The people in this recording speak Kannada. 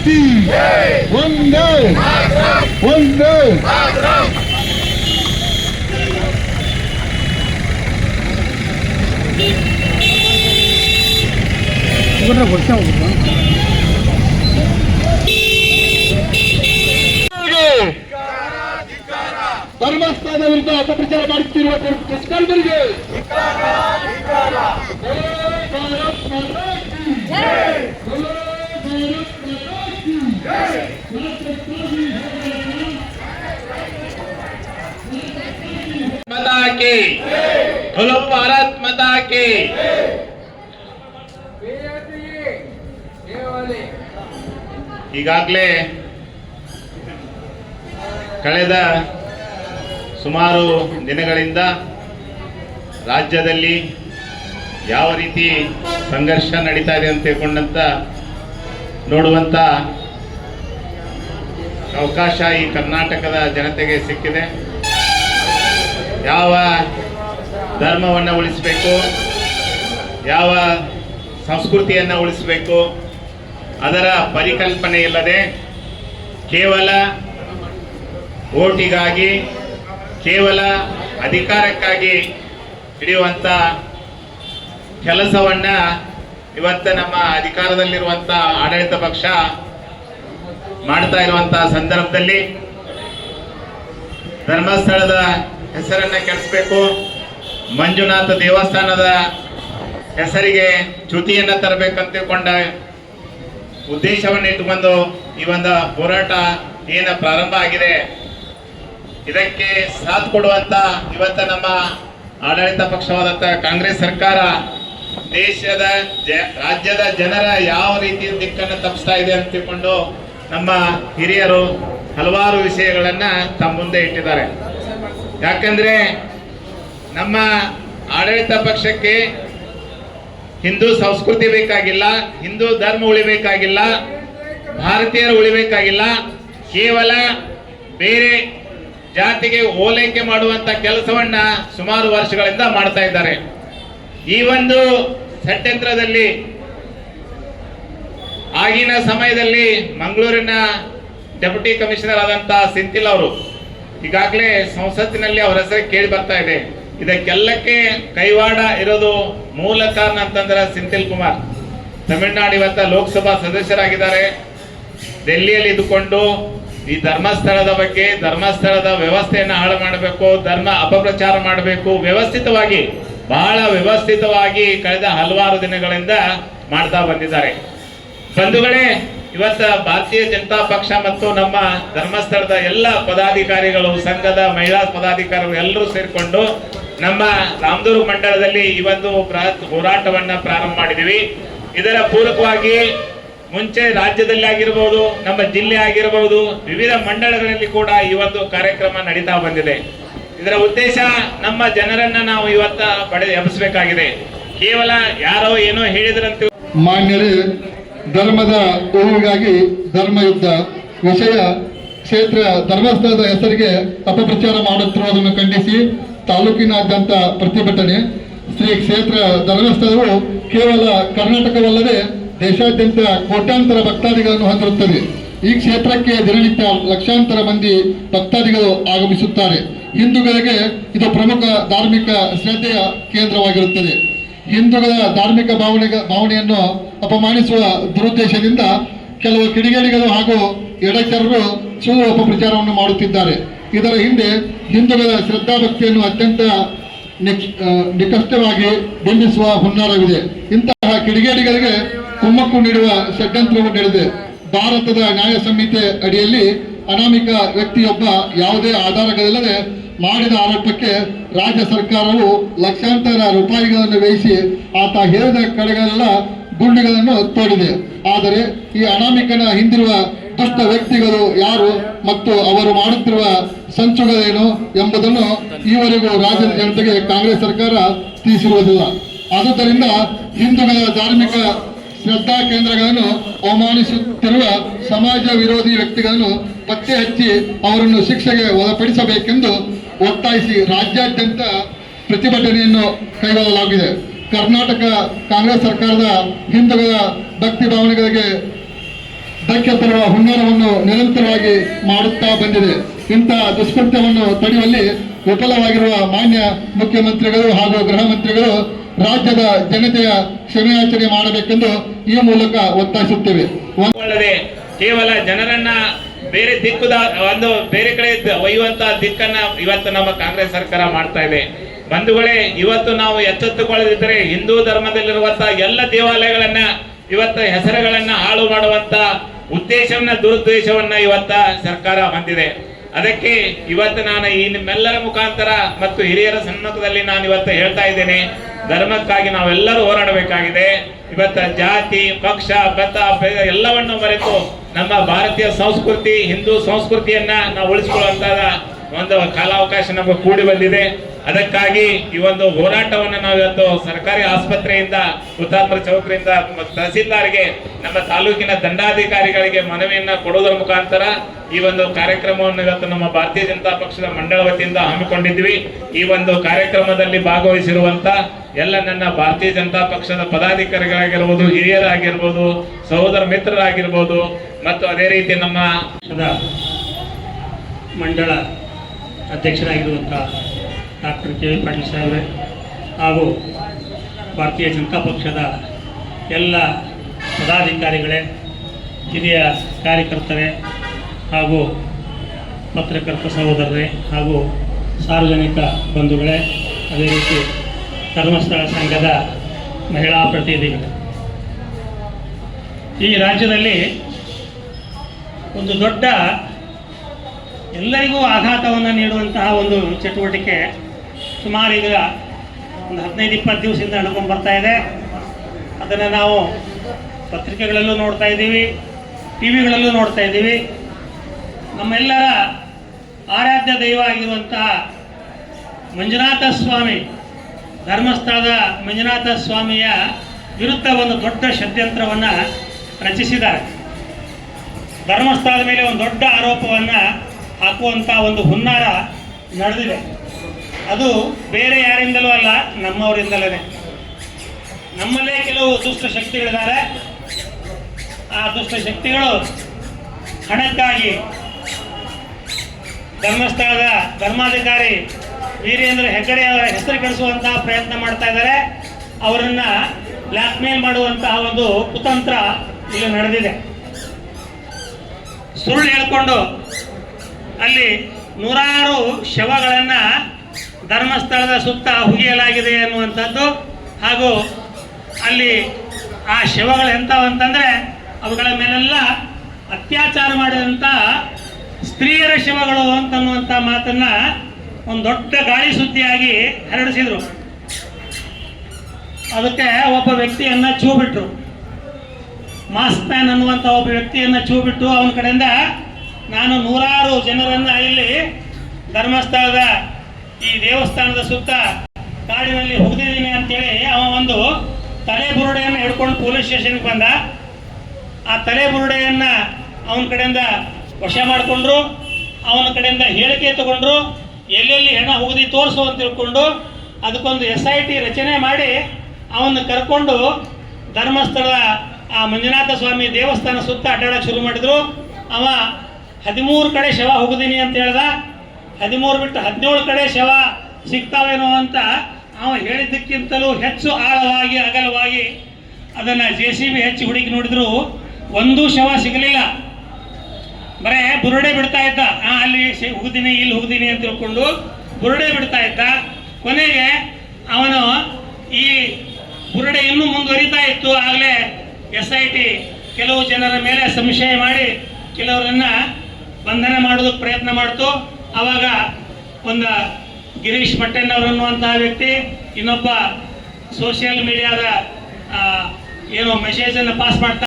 ಶಕ್ತಿ ಒಂದೇ ಒಂದೇ ಧರ್ಮಸ್ಥಾನದ ವಿರುದ್ಧ ಅಪಪ್ರಚಾರ ಮಾಡುತ್ತಿರುವ ದುಷ್ಕರ್ಮರಿಗೆ माता की बोलो भारत माता की ಈಗಾಗಲೇ ಕಳೆದ ಸುಮಾರು ದಿನಗಳಿಂದ ರಾಜ್ಯದಲ್ಲಿ ಯಾವ ರೀತಿ ಸಂಘರ್ಷ ನಡೀತಾ ಇದೆ ಅಂತ ತಿಳ್ಕೊಂಡಂತ ನೋಡುವಂತ ಅವಕಾಶ ಈ ಕರ್ನಾಟಕದ ಜನತೆಗೆ ಸಿಕ್ಕಿದೆ. ಯಾವ ಧರ್ಮವನ್ನು ಉಳಿಸಬೇಕು, ಯಾವ ಸಂಸ್ಕೃತಿಯನ್ನು ಉಳಿಸಬೇಕು, ಅದರ ಪರಿಕಲ್ಪನೆ ಇಲ್ಲದೆ ಕೇವಲ ಓಟಿಗಾಗಿ, ಕೇವಲ ಅಧಿಕಾರಕ್ಕಾಗಿ ಹಿಡಿಯುವಂಥ ಕೆಲಸವನ್ನು ಇವತ್ತು ನಮ್ಮ ಅಧಿಕಾರದಲ್ಲಿರುವಂಥ ಆಡಳಿತ ಪಕ್ಷ ಮಾಡ್ತಾ ಇರುವಂತಹ ಸಂದರ್ಭದಲ್ಲಿ ಧರ್ಮಸ್ಥಳದ ಹೆಸರನ್ನ ಕೆಡಿಸಬೇಕು. ಮಂಜುನಾಥ ದೇವಸ್ಥಾನದ ಹೆಸರಿಗೆ ಚ್ಯುತಿಯನ್ನ ತರಬೇಕಂತ ತಿಳ್ಕೊಂಡ ಉದ್ದೇಶವನ್ನು ಇಟ್ಟುಕೊಂಡು ಈ ಒಂದು ಹೋರಾಟ ಏನ ಪ್ರಾರಂಭ ಆಗಿದೆ. ಇದಕ್ಕೆ ಸಾಥ್ ಕೊಡುವಂತ ಇವತ್ತ ನಮ್ಮ ಆಡಳಿತ ಪಕ್ಷವಾದಂತ ಕಾಂಗ್ರೆಸ್ ಸರ್ಕಾರ ದೇಶದ ರಾಜ್ಯದ ಜನರ ಯಾವ ರೀತಿ ದಿಕ್ಕನ್ನು ತಪ್ಪಿಸ್ತಾ ಇದೆ ಅಂತ ತಿಳ್ಕೊಂಡು ನಮ್ಮ ಹಿರಿಯರು ಹಲವಾರು ವಿಷಯಗಳನ್ನು ತಮ್ಮ ಮುಂದೆ ಇಟ್ಟಿದ್ದಾರೆ. ಯಾಕಂದರೆ ನಮ್ಮ ಆಡಳಿತ ಪಕ್ಷಕ್ಕೆ ಹಿಂದೂ ಸಂಸ್ಕೃತಿ ಬೇಕಾಗಿಲ್ಲ, ಹಿಂದೂ ಧರ್ಮ ಉಳಿಬೇಕಾಗಿಲ್ಲ, ಭಾರತೀಯರು ಉಳಿಬೇಕಾಗಿಲ್ಲ, ಕೇವಲ ಬೇರೆ ಜಾತಿಗೆ ಓಲೈಕೆ ಮಾಡುವಂತ ಕೆಲಸವನ್ನ ಸುಮಾರು ವರ್ಷಗಳಿಂದ ಮಾಡ್ತಾ ಇದ್ದಾರೆ. ಈ ಒಂದು ಷಡ್ಯಂತ್ರದಲ್ಲಿ ಆಗಿನ ಸಮಯದಲ್ಲಿ ಮಂಗಳೂರಿನ ಡೆಪ್ಯೂಟಿ ಕಮಿಷನರ್ ಆದಂತ ಸಿಂತಿಲ್ ಅವರು ಈಗಾಗಲೇ ಸಂಸತ್ತಿನಲ್ಲಿ ಅವರ ಹೆಸರು ಕೇಳಿ ಬರ್ತಾ ಇದೆ. ಇದಕ್ಕೆಲ್ಲಕ್ಕೆ ಕೈವಾಡ ಇರೋದು ಮೂಲ ಕಾರಣ ಅಂತಂದ್ರೆ ಸಿಂತಿಲ್ ಕುಮಾರ್. ತಮಿಳುನಾಡು ಇವತ್ತ ಲೋಕಸಭಾ ಸದಸ್ಯರಾಗಿದ್ದಾರೆ. ಡೆಲ್ಲಿಯಲ್ಲಿ ಇದ್ದುಕೊಂಡು ಈ ಧರ್ಮಸ್ಥಳದ ಬಗ್ಗೆ, ಧರ್ಮಸ್ಥಳದ ವ್ಯವಸ್ಥೆಯನ್ನು ಹಾಳು ಮಾಡಬೇಕು, ಧರ್ಮ ಅಪಪ್ರಚಾರ ಮಾಡಬೇಕು, ವ್ಯವಸ್ಥಿತವಾಗಿ, ಬಹಳ ವ್ಯವಸ್ಥಿತವಾಗಿ ಕಳೆದ ಹಲವಾರು ದಿನಗಳಿಂದ ಮಾಡ್ತಾ ಬಂದಿದ್ದಾರೆ. ಬಂಧುಗಳೇ, ಇವತ್ತ ಭಾರತೀಯ ಜನತಾ ಪಕ್ಷ ಮತ್ತು ನಮ್ಮ ಧರ್ಮಸ್ಥಳದ ಎಲ್ಲ ಪದಾಧಿಕಾರಿಗಳು, ಸಂಘದ ಮಹಿಳಾ ಪದಾಧಿಕಾರಿಗಳು ಎಲ್ಲರೂ ಸೇರಿಕೊಂಡು ನಮ್ಮ ರಾಮದೂರು ಮಂಡಳದಲ್ಲಿ ಇವತ್ತು ಹೋರಾಟವನ್ನ ಪ್ರಾರಂಭ ಮಾಡಿದೀವಿ ಇದರ ಪೂರಕವಾಗಿ ಮುಂಚೆ ರಾಜ್ಯದಲ್ಲಿ ಆಗಿರಬಹುದು ನಮ್ಮ ಜಿಲ್ಲೆ ಆಗಿರಬಹುದು ವಿವಿಧ ಮಂಡಳಗಳಲ್ಲಿ ಕೂಡ ಈ ಒಂದು ಕಾರ್ಯಕ್ರಮ ನಡೀತಾ ಬಂದಿದೆ. ಇದರ ಉದ್ದೇಶ ನಮ್ಮ ಜನರನ್ನ ನಾವು ಇವತ್ತ ಪಡೆ, ಎಬ್ಬಿಸಬೇಕಾಗಿದೆ. ಕೇವಲ ಯಾರೋ ಏನೋ ಹೇಳಿದ್ರಂತೆ ಮಾನ್ಯರೇ ಧರ್ಮದ ಉಳಿವಿಗಾಗಿ ಧರ್ಮಯುದ್ಧ ವಿಷಯ ಕ್ಷೇತ್ರ ಧರ್ಮಸ್ಥಳದ ಹೆಸರಿಗೆ ಅಪಪ್ರಚಾರ ಮಾಡುತ್ತಿರುವುದನ್ನು ಖಂಡಿಸಿ ತಾಲೂಕಿನಾದ್ಯಂತ ಪ್ರತಿಭಟನೆ. ಶ್ರೀ ಕ್ಷೇತ್ರ ಧರ್ಮಸ್ಥಳವು ಕೇವಲ ಕರ್ನಾಟಕವಲ್ಲದೆ ದೇಶಾದ್ಯಂತ ಕೋಟ್ಯಾಂತರ ಭಕ್ತಾದಿಗಳನ್ನು ಹೊಂದಿರುತ್ತದೆ. ಈ ಕ್ಷೇತ್ರಕ್ಕೆ ದಿನನಿತ್ಯ ಲಕ್ಷಾಂತರ ಮಂದಿ ಭಕ್ತಾದಿಗಳು ಆಗಮಿಸುತ್ತಾರೆ. ಹಿಂದೂಗಳಿಗೆ ಇದು ಪ್ರಮುಖ ಧಾರ್ಮಿಕ ಶ್ರದ್ಧೆಯ ಕೇಂದ್ರವಾಗಿರುತ್ತದೆ. ಹಿಂದೂಗಳ ಧಾರ್ಮಿಕ ಭಾವನೆ ಭಾವನೆಯನ್ನು ಅಪಮಾನಿಸುವ ದುರುದ್ದೇಶದಿಂದ ಕೆಲವು ಕಿಡಿಗೇಡಿಗಳು ಹಾಗೂ ಎಡಚರರು ಸುಳ್ಳು ಅಪಪ್ರಚಾರವನ್ನು ಮಾಡುತ್ತಿದ್ದಾರೆ. ಇದರ ಹಿಂದೆ ಹಿಂದೂಗಳ ಶ್ರದ್ಧಾಭಕ್ತಿಯನ್ನು ಅತ್ಯಂತ ನಿಕಷ್ಟವಾಗಿ ಬಿಂಬಿಸುವ ಹುನ್ನಾರವಿದೆ. ಇಂತಹ ಕಿಡಿಗೇಡಿಗಳಿಗೆ ಕುಮ್ಮಕ್ಕು ನೀಡುವ ಷಡ್ಯಂತ್ರವು ನಡೆದಿದೆ ಭಾರತದ ನ್ಯಾಯ ಸಂಹಿತೆ ಅಡಿಯಲ್ಲಿ ಅನಾಮಿಕ ವ್ಯಕ್ತಿಯೊಬ್ಬ ಯಾವುದೇ ಆಧಾರಗಳಿಲ್ಲದೆ ಮಾಡಿದ ಆರೋಪಕ್ಕೆ ರಾಜ್ಯ ಸರ್ಕಾರವು ಲಕ್ಷಾಂತರ ರೂಪಾಯಿಗಳನ್ನು ವ್ಯಯಿಸಿ ಆತ ಹೇಳಿದ ಕಡೆಗಳೆಲ್ಲ ಗುಂಡಿಗಳನ್ನು ತೋಡಿದೆ. ಆದರೆ ಈ ಅನಾಮಿಕನ ಹಿಂದಿರುವ ದುಷ್ಟ ವ್ಯಕ್ತಿಗಳು ಯಾರು ಮತ್ತು ಅವರು ಮಾಡುತ್ತಿರುವ ಸಂಚುಗಳೇನು ಎಂಬುದನ್ನು ಈವರೆಗೂ ರಾಜ್ಯದ ಜನತೆಗೆ ಕಾಂಗ್ರೆಸ್ ಸರ್ಕಾರ ತಿಳಿಸಿರುವುದಿಲ್ಲ. ಆದುದರಿಂದ ಹಿಂದೂಗಳ ಧಾರ್ಮಿಕ ಶ್ರದ್ಧಾ ಕೇಂದ್ರಗಳನ್ನು ಅವಮಾನಿಸುತ್ತಿರುವ ಸಮಾಜ ವಿರೋಧಿ ವ್ಯಕ್ತಿಗಳನ್ನು ಪತ್ತೆ ಹಚ್ಚಿ ಅವರನ್ನು ಶಿಕ್ಷೆಗೆ ಒಳಪಡಿಸಬೇಕೆಂದು ಒತ್ತಾಯಿಸಿ ರಾಜ್ಯಾದ್ಯಂತ ಪ್ರತಿಭಟನೆಯನ್ನು ಕೈಗೊಳ್ಳಲಾಗಿದೆ. ಕರ್ನಾಟಕ ಕಾಂಗ್ರೆಸ್ ಸರ್ಕಾರದ ಹಿಂದುಗಳ ಭಕ್ತಿ ಭಾವನೆಗಳಿಗೆ ಧಕ್ಕೆ ತರುವ ಹುನ್ನಾರವನ್ನು ನಿರಂತರವಾಗಿ ಮಾಡುತ್ತಾ ಬಂದಿದೆ. ಇಂತಹ ದುಷ್ಕೃತ್ಯವನ್ನು ತಡೆಯುವಲ್ಲಿ ವಿಫಲವಾಗಿರುವ ಮಾನ್ಯ ಮುಖ್ಯಮಂತ್ರಿಗಳು ಹಾಗೂ ಗೃಹ ಮಂತ್ರಿಗಳು ರಾಜ್ಯದ ಜನತೆಯ ಕ್ಷಮೆಯಾಚನೆ ಮಾಡಬೇಕೆಂದು ಈ ಮೂಲಕ ಒತ್ತಾಯಿಸುತ್ತೇವೆ. ಕೇವಲ ಜನರನ್ನ ಬೇರೆ ದಿಕ್ಕುದ, ಒಂದು ಬೇರೆ ಕಡೆ ಒಯ್ಯುವಂತಹ ದಿಕ್ಕನ್ನ ಇವತ್ತು ನಮ್ಮ ಕಾಂಗ್ರೆಸ್ ಸರ್ಕಾರ ಮಾಡ್ತಾ ಇದೆ. ಬಂಧುಗಳೇ, ಇವತ್ತು ನಾವು ಎಚ್ಚೆತ್ತುಕೊಳ್ಳದಿದ್ದರೆ ಹಿಂದೂ ಧರ್ಮದಲ್ಲಿರುವಂತಹ ಎಲ್ಲ ದೇವಾಲಯಗಳನ್ನ, ಇವತ್ತ ಹೆಸರುಗಳನ್ನ ಹಾಳು ಮಾಡುವಂತ ಉದ್ದೇಶವನ್ನ, ದುರುದ್ದೇಶವನ್ನ ಇವತ್ತ ಸರ್ಕಾರ ಹೊಂದಿದೆ. ಅದಕ್ಕೆ ಇವತ್ತು ನಾನು ಈ ನಿಮ್ಮೆಲ್ಲರ ಮುಖಾಂತರ ಮತ್ತು ಹಿರಿಯರ ಸಮ್ಮುಖದಲ್ಲಿ ನಾನು ಇವತ್ತು ಹೇಳ್ತಾ ಇದ್ದೇನೆ. ಧರ್ಮಕ್ಕಾಗಿ ನಾವೆಲ್ಲರೂ ಹೋರಾಡಬೇಕಾಗಿದೆ. ಇವತ್ತ ಜಾತಿ, ಪಕ್ಷ ಬತ ಎಲ್ಲವನ್ನು ಮರೆತು ನಮ್ಮ ಭಾರತೀಯ ಸಂಸ್ಕೃತಿ, ಹಿಂದೂ ಸಂಸ್ಕೃತಿಯನ್ನ ನಾವು ಉಳಿಸಿಕೊಳ್ಳುವಂತಹ ಒಂದು ಕಾಲಾವಕಾಶ ನಮಗೆ ಕೂಡಿ ಬಂದಿದೆ. ಅದಕ್ಕಾಗಿ ಈ ಒಂದು ಹೋರಾಟವನ್ನು ನಾವಿವತ್ತು ಸರ್ಕಾರಿ ಆಸ್ಪತ್ರೆಯಿಂದ ಹುತಾತ್ಮರ ಚೌಕರಿಂದ ತಹಸೀಲ್ದಾರ್ಗೆ, ನಮ್ಮ ತಾಲೂಕಿನ ದಂಡಾಧಿಕಾರಿಗಳಿಗೆ ಮನವಿಯನ್ನ ಕೊಡುವುದರ ಮುಖಾಂತರ ಈ ಒಂದು ಕಾರ್ಯಕ್ರಮವನ್ನು ಇವತ್ತು ನಮ್ಮ ಭಾರತೀಯ ಜನತಾ ಪಕ್ಷದ ಮಂಡಳ ವತಿಯಿಂದ ಹಮ್ಮಿಕೊಂಡಿದ್ವಿ. ಈ ಒಂದು ಕಾರ್ಯಕ್ರಮದಲ್ಲಿ ಭಾಗವಹಿಸಿರುವಂತ ಎಲ್ಲ ನನ್ನ ಭಾರತೀಯ ಜನತಾ ಪಕ್ಷದ ಪದಾಧಿಕಾರಿಗಳಾಗಿರ್ಬೋದು, ಹಿರಿಯರಾಗಿರ್ಬೋದು, ಸಹೋದರ ಮಿತ್ರರಾಗಿರ್ಬೋದು ಮತ್ತು ಅದೇ ರೀತಿ ನಮ್ಮ ಮಂಡಳ ಅಧ್ಯಕ್ಷರಾಗಿರುವಂಥ ಡಾಕ್ಟರ್ ಕೆ ವಿ ಪಾಟೀಲ್ ಸಾಹೇಬ್ರೆ ಹಾಗೂ ಭಾರತೀಯ ಜನತಾ ಪಕ್ಷದ ಎಲ್ಲ ಪದಾಧಿಕಾರಿಗಳೇ, ಹಿರಿಯ ಕಾರ್ಯಕರ್ತರೇ ಹಾಗೂ ಪತ್ರಕರ್ತ ಸಹೋದರರೇ ಹಾಗೂ ಸಾರ್ವಜನಿಕ ಬಂಧುಗಳೇ, ಅದೇ ರೀತಿ ಧರ್ಮಸ್ಥಳ ಸಂಘದ ಮಹಿಳಾ ಪ್ರತಿನಿಧಿಗಳು. ಈ ರಾಜ್ಯದಲ್ಲಿ ಒಂದು ದೊಡ್ಡ ಎಲ್ಲರಿಗೂ ಆಘಾತವನ್ನು ನೀಡುವಂತಹ ಒಂದು ಚಟುವಟಿಕೆ ಸುಮಾರು ಈಗ ಒಂದು ಹದಿನೈದು, ಇಪ್ಪತ್ತು ದಿವಸದಿಂದ ನಡ್ಕೊಂಡು ಬರ್ತಾ ಇದೆ. ಅದನ್ನು ನಾವು ಪತ್ರಿಕೆಗಳಲ್ಲೂ ನೋಡ್ತಾ ಇದ್ದೀವಿ ಟಿ ವಿಗಳಲ್ಲೂ ನೋಡ್ತಾ ಇದ್ದೀವಿ. ನಮ್ಮೆಲ್ಲರ ಆರಾಧ್ಯ ದೈವ ಆಗಿರುವಂತಹ ಮಂಜುನಾಥ ಸ್ವಾಮಿ, ಧರ್ಮಸ್ಥಳದ ಮಂಜುನಾಥ ಸ್ವಾಮಿಯ ವಿರುದ್ಧ ಒಂದು ದೊಡ್ಡ ಷಡ್ಯಂತ್ರವನ್ನು ರಚಿಸಿದ್ದಾರೆ. ಧರ್ಮಸ್ಥಳದ ಮೇಲೆ ಒಂದು ದೊಡ್ಡ ಆರೋಪವನ್ನು ಹಾಕುವಂಥ ಒಂದು ಹುನ್ನಾರ ನಡೆದಿದೆ. ಅದು ಬೇರೆ ಯಾರಿಂದಲೂ ಅಲ್ಲ ನಮ್ಮವರಿಂದಲೇ ನಮ್ಮಲ್ಲೇ ಕೆಲವು ದುಷ್ಟ ಶಕ್ತಿಗಳಿದ್ದಾರೆ. ಆ ದುಷ್ಟ ಶಕ್ತಿಗಳು ಹಣಕ್ಕಾಗಿ ಧರ್ಮಸ್ಥಳದ ಧರ್ಮಾಧಿಕಾರಿ ವೀರೇಂದ್ರ ಹೆಗ್ಗಡೆ ಅವರ ಹೆಸರು ಕೆಡಿಸುವಂತಹ ಪ್ರಯತ್ನ ಮಾಡ್ತಾ ಇದ್ದಾರೆ. ಅವರನ್ನ ಬ್ಲ್ಯಾಕ್ಮೇಲ್ ಮಾಡುವಂತಹ ಒಂದು ಕುತಂತ್ರ ಇಲ್ಲಿ ನಡೆದಿದೆ. ಸುಳ್ಳು ಹೇಳ್ಕೊಂಡು ಅಲ್ಲಿ ನೂರಾರು ಶವಗಳನ್ನು ಧರ್ಮಸ್ಥಳದ ಸುತ್ತ ಹುಗಿಯಲಾಗಿದೆ ಅನ್ನುವಂಥದ್ದು ಹಾಗೂ ಅಲ್ಲಿ ಆ ಶವಗಳು ಎಂಥವು ಅಂತಂದ್ರೆ ಅವುಗಳ ಮೇಲೆಲ್ಲ ಅತ್ಯಾಚಾರ ಮಾಡಿದಂಥ ಸ್ತ್ರೀಯರ ಶವಗಳು ಅಂತನ್ನುವಂಥ ಮಾತನ್ನ ಒಂದು ದೊಡ್ಡ ಗಾಳಿ ಸುದ್ದಿಯಾಗಿ ಹರಡಿಸಿದ್ರು. ಅದಕ್ಕೆ ಒಬ್ಬ ವ್ಯಕ್ತಿಯನ್ನ ಚೂ ಬಿಟ್ರು ಮಾಸ್ಕ್ ಮ್ಯಾನ್ ಅನ್ನುವಂಥ ಒಬ್ಬ ವ್ಯಕ್ತಿಯನ್ನ ಚೂ ಬಿಟ್ಟು ಅವನ ಕಡೆಯಿಂದ ನಾನು ನೂರಾರು ಜನರನ್ನ ಇಲ್ಲಿ ಧರ್ಮಸ್ಥಳದ ಈ ದೇವಸ್ಥಾನದ ಸುತ್ತ ಕಾಡಿನಲ್ಲಿ ಹೋಗಿದ್ದೀನಿ ಅಂತೇಳಿ ಅವ ಒಂದು ತಲೆ ಬುರುಡೆಯನ್ನು ಹಿಡ್ಕೊಂಡು ಪೊಲೀಸ್ ಸ್ಟೇಷನ್ಗೆ ಬಂದ. ಆ ತಲೆ ಬುರುಡೆಯನ್ನ ಅವನ ಕಡೆಯಿಂದ ವಶ ಮಾಡಿಕೊಂಡ್ರು, ಅವನ ಕಡೆಯಿಂದ ಹೇಳಿಕೆ ತಗೊಂಡ್ರು, ಎಲ್ಲೆಲ್ಲಿ ಹೆಣ ಹುಗಿದಿ ತೋರಿಸು ಅಂತ ತಿಳ್ಕೊಂಡು ಅದಕ್ಕೊಂದು ಎಸ್ ಐ ಟಿ ರಚನೆ ಮಾಡಿ ಅವನ್ನ ಕರ್ಕೊಂಡು ಧರ್ಮಸ್ಥಳ ಆ ಮಂಜುನಾಥ ಸ್ವಾಮಿ ದೇವಸ್ಥಾನ ಸುತ್ತ ಅಡ್ಡಾಡಕ್ಕೆ ಶುರು ಮಾಡಿದ್ರು. ಅವ ಹದಿಮೂರು ಕಡೆ ಶವ ಹೋಗುದೀನಿ ಅಂತ ಹೇಳ್ದ, ಹದಿಮೂರು ಬಿಟ್ಟು ಹದಿನೇಳು ಕಡೆ ಶವ ಸಿಗ್ತಾವೇನೋ ಅಂತ ಅವ ಹೇಳಿದ್ದಕ್ಕಿಂತಲೂ ಹೆಚ್ಚು ಆಳವಾಗಿ, ಅಗಲವಾಗಿ ಅದನ್ನು ಜೆ ಸಿ ಬಿ ಹೆಚ್ಚು ಹುಡುಕಿ ನೋಡಿದ್ರು ಒಂದೂ ಶವ ಸಿಗಲಿಲ್ಲ. ಬರೇ ಬುರುಡೆ ಬಿಡ್ತಾ ಇದ್ದ. ಆ, ಅಲ್ಲಿ ಹೋಗಿದ್ದೀನಿ ಇಲ್ಲಿ ಹೋಗಿದ್ದೀನಿ ಅಂತ ತಿಳ್ಕೊಂಡು ಬುರುಡೆ ಬಿಡ್ತಾ ಇದ್ದ. ಕೊನೆಗೆ ಅವನು ಈ ಬುರುಡೆ ಇನ್ನೂ ಮುಂದುವರಿತಾ ಇತ್ತು. ಆಗಲೇ ಎಸ್ ಐ ಟಿ ಕೆಲವು ಜನರ ಮೇಲೆ ಸಂಶಯ ಮಾಡಿ ಕೆಲವರನ್ನ ಬಂಧನ ಮಾಡೋದಕ್ಕೆ ಪ್ರಯತ್ನ ಮಾಡ್ತು. ಅವಾಗ ಒಂದು ಗಿರೀಶ್ ಪಟ್ಟಣ್ ಅವರು ಅನ್ನುವಂತಹ ವ್ಯಕ್ತಿ, ಇನ್ನೊಬ್ಬ ಸೋಷಿಯಲ್ ಮೀಡಿಯಾದ ಏನು ಮೆಸೇಜನ್ನು ಪಾಸ್ ಮಾಡ್ತಾ